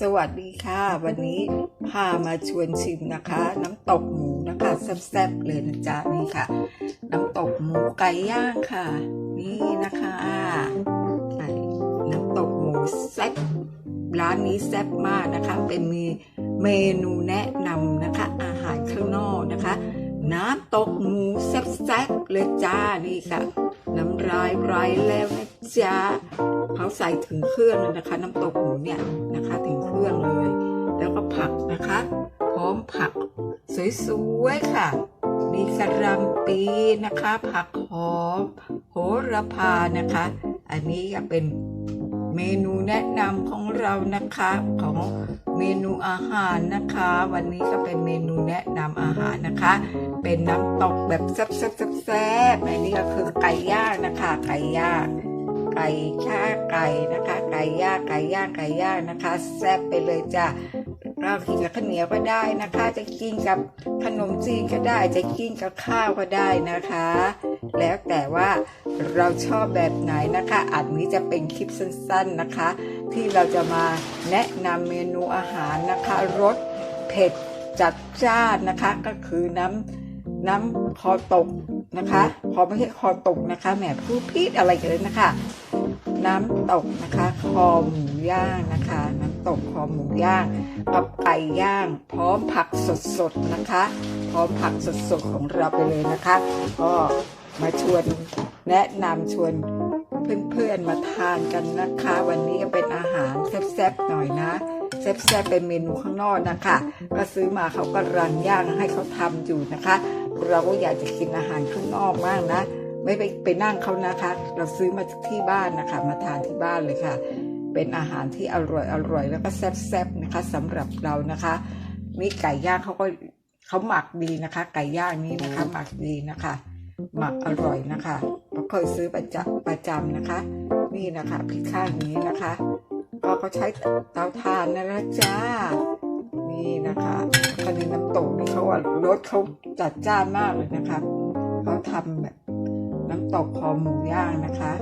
สวัสดีค่ะ วันนี้พามาชวนชิมนะคะ น้ำตกหมูนะคะแซ่บๆเลยนะจ๊ะนี่ค่ะ น้ำตกหมูไก่ย่างค่ะ นี่นะคะไก่น้ำตกหมูแซ่บร้านนี้แซ่บมากนะคะ เป็นมีเมนูแนะนำนะคะ อาหารข้างนอกนะคะ น้ำตกหมูแซ่บๆเลยจ้านี่ค่ะ น้ำลายไหลแล้วนะจ๊ะเขาใส่ถึงเครื่องเลยนะคะ น้ำตกหมูเนี่ยนะคะ ถึงเครื่องเลย แล้วก็ผักนะคะ พร้อมผักสวยๆค่ะ มีกระลำปีนะคะ ผักหอมโหระพานะคะ อันนี้ก็เป็นเมนู แนะนำของเรานะคะของเมนูอาหารนะคะ วันนี้ก็เป็นเมนูแนะนำอาหารนะคะ เป็นน้ำตกแบบแซ่บๆๆๆอันนี้ก็คือไก่ย่างนะคะ ไก่ย่างไก่ช่าไก่นะคะ ไก่ย่างไก่ย่างไก่ย่างนะคะ แซ่บไปเลยจ้ะเรากินกับข้าวเหนียวก็ได้นะคะ จะกินกับขนมจีนก็ได้ จะกินกับข้าวก็ได้นะคะ แล้วแต่ว่า เราชอบแบบไหนนะคะอันนี้จะเป็นคลิปสั้นๆนะคะ ที่เราจะมาแนะนำเมนูอาหารนะคะรสเผ็ดจัดจ้านนะคะ ก็คือน้ำน้ำคอตกนะคะคอไม่ใช่คอตกนะคะแหมพูดพิดอะไรกันเลยนะคะ น้ำตกนะคะ คอหมูย่างนะคะ น้ำตกคอหมูย่างกับไก่ย่าง พร้อมผักสดๆนะคะ พร้อมผักสดๆของเราไปเลยนะคะ ก็มาชวน แนะนำชวนเพื่อนๆมาทานกันนะคะ วันนี้ก็เป็นอาหารแซ่บๆหน่อยนะแซ่บๆเป็นเมนูข้างนอกนะคะก็ซื้อมาเขาก็รันย่างให้เขาทำอยู่นะคะ เราก็อยากจะกินอาหารข้างนอกมากนะ ไม่ไปไปนั่งเขานะคะ เราซื้อมาที่บ้านนะคะ มาทานที่บ้านเลยค่ะ เป็นอาหารที่อร่อยอร่อยแล้วก็แซ่บๆนะคะสำหรับเรานะคะนี่ไก่ย่างเขาก็เขาหมักดีนะคะ ไก่ย่างนี้นะคะ หมักดีนะคะ หมักอร่อยนะคะเราเคยซื้อประจำประจำนะคะ นี่นะคะพริกข้างนี้นะคะ ก็เขาใช้เตาถ่านนะนะจ้านี่นะคะคันนี้น้ำตกนี่เขาว่ารสเขาจัดจ้านมากเลยนะคะเขาทำแบบน้ำตกคอหมูย่างนะคะ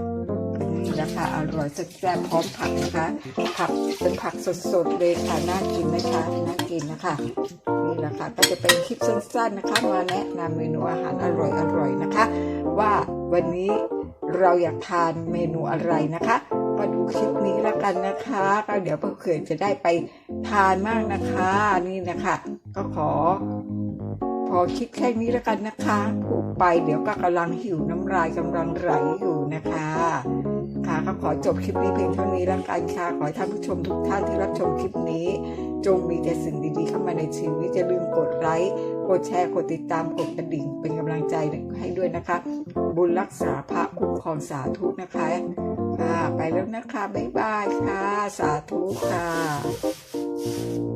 นี่นะคะอร่อยแซ่บพร้อมผักนะคะ ผักเป็นผักสดๆเลยค่ะน่ากินนะคะน่ากินนะคะ นะคะ ก็จะเป็นคลิปสั้นๆนะคะ มาแนะนำเมนูอาหารอร่อยๆนะคะ ว่าวันนี้เราอยากทานเมนูอะไรนะคะมาดูคลิปนี้แล้วกันนะคะก็เดี๋ยวเพื่อนจะได้ไปทานมากนะคะนี่นะคะ ก็ขอ พอคิดแค่นี้แล้วกันนะคะพูดไปเดี๋ยวก็กำลังหิวน้ำลายกำลังไหลอยู่นะคะค่ะก็ขอจบคลิปนี้เพียงเท่านี้แล้วกันค่ะขอให้ท่านผู้ชมทุกท่านที่รับชมคลิปนี้ จงมีแต่สิ่งดีๆเข้ามาในชีวิตอย่าลืมกดไลค์กดแชร์กดติดตามกดกระดิ่ง เป็นกำลังใจให้ด้วยนะคะ บุญรักษาพระคุ้มครองสาธุนะคะค่ะไปแล้วนะคะ บ๊ายบายค่ะ สาธุค่ะ